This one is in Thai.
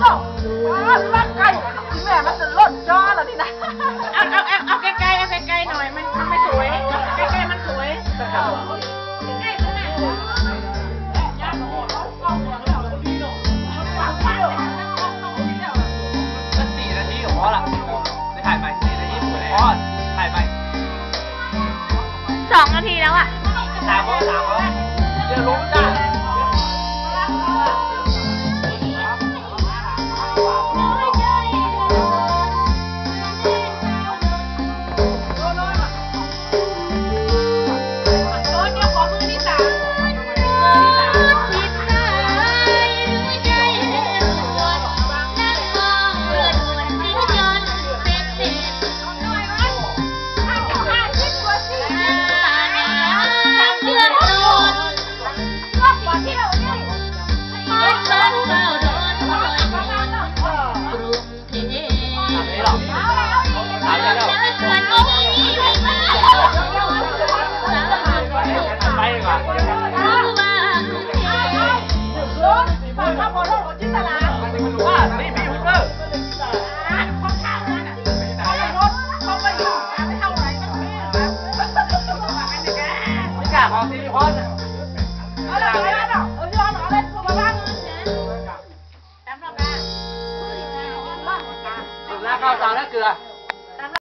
เนาะอ้าวร่างกายแม่มันจะลดจอแล้วนี่นะเอาเอาเอาเอาใกล้ๆเอาใกล้ๆหน่อยมันมันไม่สวยใกล้ๆมันสวยก็สี่นาทีของพ่อละจะถ่ายใหม่สี่นาทีพ่อถ่ายใหม่สองนาทีแล้วอะถามพ่อถามพ่อเดี๋ยวลงจ้าไม่ ไม่กของซีรีพอนหน้าข้าวสาแล้วเกลือ